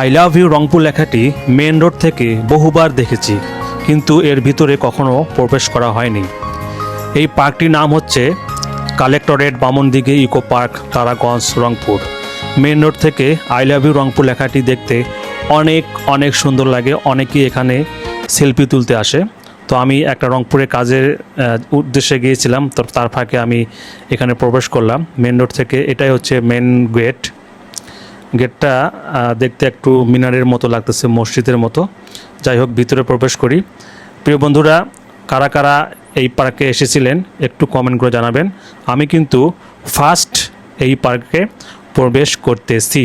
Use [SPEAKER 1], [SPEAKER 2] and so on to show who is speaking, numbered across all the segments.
[SPEAKER 1] I love you Rangpur লেখাটি main road থেকে বহুবার দেখেছি, কিন্তু এর ভিতরে কখনো প্রবেশ করা হয়নি। এই পার্কটির নাম হচ্ছে collectorate Bamandighi eco park, Taraganj, Rangpur. Main road থেকে আই লাভ ইউ রংপুর লেখাটি দেখতে অনেক অনেক সুন্দর লাগে, অনেকেই এখানে সেলফি তুলতে আসে। তো আমি একটা রংপুরে কাজের উদ্দেশ্যে গিয়েছিলাম, তো তার ফাঁকে আমি এখানে প্রবেশ করলাম। মেন রোড থেকে এটাই হচ্ছে মেন গেট গেটটা দেখতে একটু মিনারের মতো লাগতেছে, মসজিদের মতো। যাই হোক, ভিতরে প্রবেশ করি। প্রিয় বন্ধুরা, কারা কারা এই পার্কে এসেছিলেন একটু কমেন্ট করে জানাবেন। আমি কিন্তু ফার্স্ট এই পার্কে প্রবেশ করতেছি।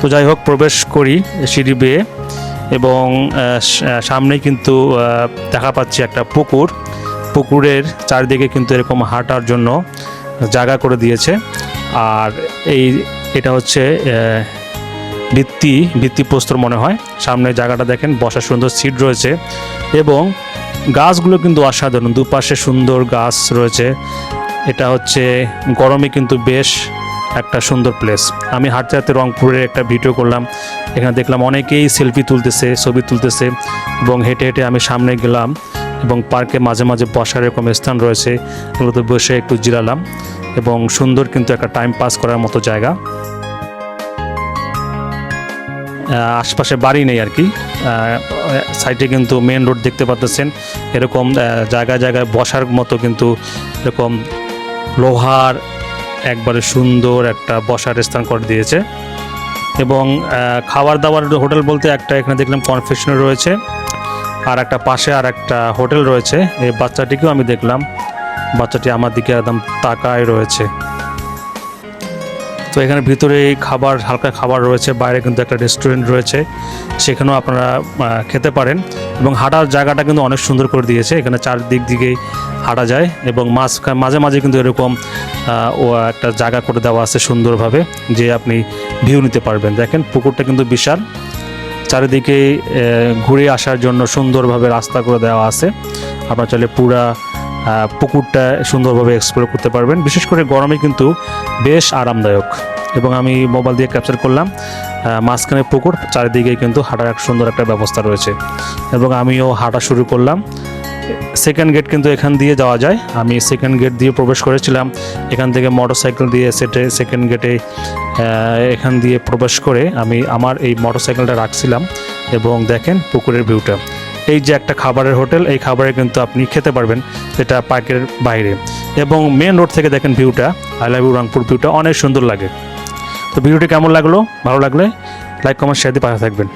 [SPEAKER 1] তো যাই হোক, প্রবেশ করি সিঁড়ি বেয়ে এবং সামনে কিন্তু দেখা পাচ্ছি একটা পুকুর। পুকুরের চারিদিকে কিন্তু এরকম হাঁটার জন্য জায়গা করে দিয়েছে। আর এই এটা হচ্ছে আহ, ভিত্তি ভিত্তিপ্রস্তর মনে হয়। সামনে জায়গাটা দেখেন বসার সুন্দর সিট রয়েছে এবং গাছগুলো কিন্তু অসাধারণ। দুপাশে সুন্দর গাছ রয়েছে। এটা হচ্ছে গরমে কিন্তু বেশ একটা সুন্দর প্লেস আমি হাঁটতে হাঁটতে রংপুরের একটা ভিডিও করলাম। এখানে দেখলাম অনেকেই সেলফি তুলতেছে ছবি তুলতেছে এবং হেঁটে হেঁটে আমি সামনে গেলাম এবং পার্কে মাঝে মাঝে বসার এরকম স্থান রয়েছে। এগুলোতে বসে একটু জিরালাম এবং সুন্দর কিন্তু একটা টাইম পাস করার মতো জায়গা। আশপাশে বাড়ি নেই আর কি। সাইডে কিন্তু মেন রোড দেখতে পাচ্ছেন এরকম জায়গায় জায়গায় বসার মতো কিন্তু এরকম লোহার একবারে সুন্দর একটা বসার স্থান করে দিয়েছে। এবং খাবার দাবার হোটেল বলতে একটা এখানে দেখলাম কনফেশনারি রয়েছে, আর একটা পাশে আর একটা হোটেল রয়েছে। এই বাচ্চাটিকেও আমি দেখলাম। বাচ্চাটি আমার দিকে একদম তাকায় রয়েছে। তো এখানে ভিতরে খাবার, হালকা খাবার রয়েছে, বাইরে কিন্তু একটা রেস্টুরেন্ট রয়েছে, সেখানেও আপনারা খেতে পারেন এবং হাঁটার জায়গাটা কিন্তু অনেক সুন্দর করে দিয়েছে, এখানে চারদিক দিকেই হাঁটা যায় এবং মাঝ, মাঝে মাঝে কিন্তু এরকম ও একটা জায়গা করে দেওয়া আছে সুন্দরভাবে, যে আপনি ভিউ নিতে পারবেন। দেখেন, পুকুরটা কিন্তু বিশাল, চারিদিকে ঘুরে আসার জন্য সুন্দরভাবে রাস্তা করে দেওয়া আছে। আপনার চলে পুরা পুকুরটা সুন্দরভাবে এক্সপ্লোর করতে পারবেন। বিশেষ করে গরমে কিন্তু বেশ আরামদায়ক। এবং আমি মোবাইল দিয়ে ক্যাপচার করলাম মাঝখানে পুকুর, চারিদিকে কিন্তু হাঁটার এক সুন্দর একটা ব্যবস্থা রয়েছে। এবং আমিও হাঁটা শুরু করলাম। সেকেন্ড গেট কিন্তু এখান দিয়ে যাওয়া যায়। আমি সেকেন্ড গেট দিয়ে প্রবেশ করেছিলাম। এখান থেকে মোটর সাইকেল দিয়ে সেটে সেকেন্ড গেটে এখান দিয়ে প্রবেশ করে আমি আমার এই মোটর সাইকেলটা রাখছিলাম। এবং দেখেন পুকুরের ভিউটা এই যে একটা খাবারের হোটেল, এই খাবারে কিন্তু আপনি খেতে পারবেন সেটা পার্কের বাইরে। এবং মেন রোড থেকে দেখেন ভিউটা আই লাভ ইউ রংপুর ভিউটা অনেক সুন্দর লাগে। তো ভিডিওটি কেমন লাগল? ভালো লাগলে লাইক কমেন্ট শেয়ার দিয়ে পাশে থাকবেন।